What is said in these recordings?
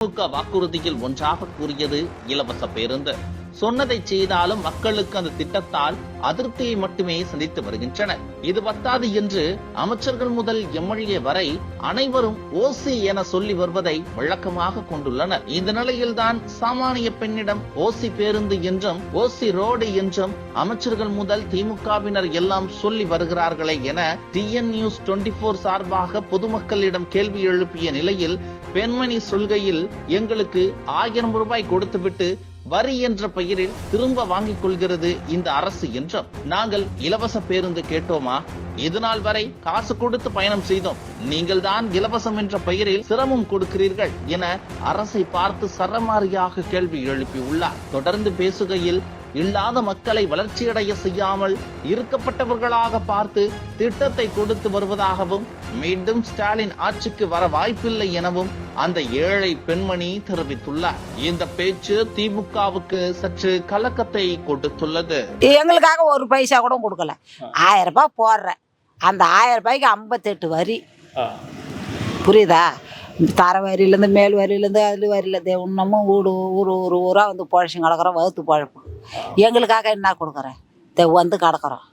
திமுக வாக்குறுதியில் ஒன்றாக கூறியது இலவச பேருந்து. சொன்னதை செய்தாலும் மக்களுக்கு அந்த திட்டத்தால் அதிருப்தியை மட்டுமே சந்தித்து வருகின்றனர். இது பத்தாது என்று அமைச்சர்கள் முதல் எம்எல்ஏ வரை அனைவரும் ஓசி என சொல்லி வருவதை வழக்கமாக கொண்டுள்ளனர். இந்த நிலையில்தான் சாமானிய பெண்ணிடம் ஓசி பேருந்து என்றும் ஓசி ரோடு என்றும் அமைச்சர்கள் முதல் திமுகவினர் எல்லாம் சொல்லி வருகிறார்களே என டிஎன் நியூஸ் டுவெண்டி போர் சார்பாக பொதுமக்களிடம் கேள்வி எழுப்பிய நிலையில் பெண்மணி சொல்கையில் எங்களுக்கு ஆயிரம் ரூபாய் கொடுத்துவிட்டு வரி என்ற பெயரில் திரும்ப வாங்கிக் கொள்கிறது இந்த அரசு என்றும் நாங்கள் இலவச பேருந்து கேட்டோமா? இதுநாள் வரை காசு கொடுத்து பயணம் செய்தோம் நீங்கள் தான் இலவசம் என்ற பெயரில் சிரமம் கொடுக்கிறீர்கள் என அரசை பார்த்து சரமாரியாக கேள்வி எழுப்பியுள்ளார். தொடர்ந்து பேசுகையில் இல்லாத மக்களை வளர்ச்சியடைய செய்யாமல் இருக்கப்பட்டவர்களாக பார்த்து திட்டத்தை கொடுத்து வருவதாகவும் மீண்டும் ஸ்டாலின் ஆட்சிக்கு வர வாய்ப்பில்லை எனவும் அந்த ஏழை பெண்மணி தெரிவித்துள்ளார். இந்த பேச்சு திமுகவுக்கு சற்று கலக்கத்தை கொடுத்துள்ளது. எங்களுக்காக ஒரு பைசா கூட கொடுக்கல. ஆயிரம் ரூபாய் போடுறேன். அந்த ஆயிரம் ரூபாய்க்கு ஐம்பத்தெட்டு வரி. புரியுதா? தர வரியிலேருந்து மேல் வரியிலேருந்து அது வரியிலேருந்து இன்னமும் வீடு ஊர் ஊர் ஊராக வந்து பழச்சு கிடக்குறோம் வகுத்து பழப்பு எங்களுக்காக என்ன கொடுக்குறேன்? வந்து கிடக்குறோம்.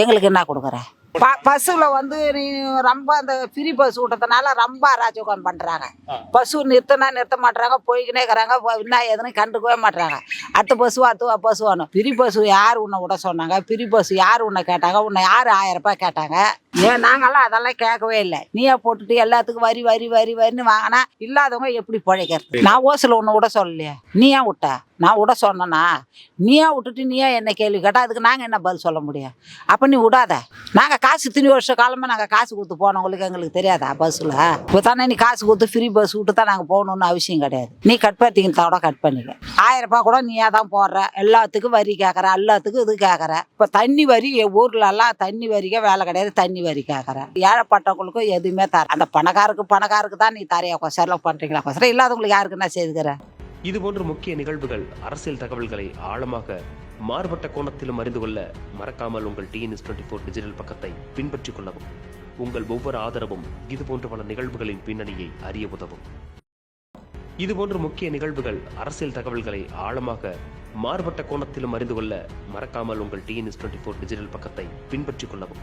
எங்களுக்கு என்ன கொடுக்குறேன்? ப பஸ்ஸில் வந்து நீ ரொம்ப அந்த ஃப்ரீ பஸ் விட்டதுனால ரொம்ப அராஜகம் பண்ணுறாங்க பஸ்ஸு நிறுத்தினா நிறுத்த மாட்றாங்க போய்க்கினே இருக்கிறாங்க என்ன எதுன்னு கண்டுக்கவே மாட்றாங்க. அடுத்த பஸ்ஸு அடுத்த பஸ் வேணும் ஃப்ரீ பஸ்ஸு யார் உன்னை விட சொன்னாங்க? ஃப்ரீ பஸ் யார் உன்னை கேட்டாங்க? உன்னை யார் ஆயிரம் ரூபாய் கேட்டாங்க? ஏன் நாங்கெல்லாம் அதெல்லாம் கேட்கவே இல்லை. நீயே போட்டுட்டு எல்லாத்துக்கும் வரி வரி வரி வரின்னு வாங்கினா இல்லாதவங்க எப்படி பிழைக்கிறது? நான் ஓசில் உன்னை விட சொல்லலையே. நீ ஏன் விட்ட? நான் விட சொன்னேனா? நீ ஏன் விட்டுட்டு நீ ஏன் என்ன கேள்வி கேட்டால் அதுக்கு நாங்கள் என்ன பதில் சொல்ல முடியும்? அப்போ நீ விடாத. நாங்கள் காசு இத்தனை வருஷ காலமாக நாங்கள் காசு கொடுத்து போனவங்களுக்கு எங்களுக்கு தெரியாதா பஸ்ஸில்? இப்போ தானே நீ காசு கொடுத்து ஃப்ரீ பஸ் விட்டு தான் நாங்கள் போகணுன்னு அவசியம் கிடையாது. நீ கட் பண்ணிக்கிறதோட கட் பண்ணிக்க. ஆயிரம் ரூபாய் கூட நீயே தான் போடுற. எல்லாத்துக்கும் வரி கேட்குற எல்லாத்துக்கும் இது கேட்குற இப்போ தண்ணி வரி என் ஊர்ல எல்லாம் தண்ணி வரிக்கே வேலை கிடையாது. தண்ணி வரி கேட்குறேன் ஏழைப்பட்டவங்களுக்கும் எதுவுமே தர அந்த பணக்காருக்கு பணக்காருக்கு தான் நீ தரையா கொசரம் பண்ணுறீங்களா கொசரம் இல்லாதவங்களுக்கு யாருக்கு என்ன இது போன்ற முக்கிய நிகழ்வுகள் அரசியல் தகவல்களை ஆழமாக மாறுபட்ட கோணத்திலும் அறிந்து கொள்ள மறக்காமல் உங்கள் டிஎன்எஸ் டுவெண்ட்டி ஃபோர் டிஜிட்டல் பக்கத்தை பின்பற்றிக் கொள்ளவும். உங்கள் ஒவ்வொரு ஆதரவும் இதுபோன்ற பல நிகழ்வுகளின் பின்னணியை அறிய உதவும். இதுபோன்ற முக்கிய நிகழ்வுகள் அரசியல் தகவல்களை ஆழமாக மாறுபட்ட கோணத்திலும் அறிந்து கொள்ள மறக்காமல் உங்கள் டிஎன்எஸ் டுவெண்ட்டி ஃபோர் டிஜிட்டல் பக்கத்தை பின்பற்றிக் கொள்ளவும்.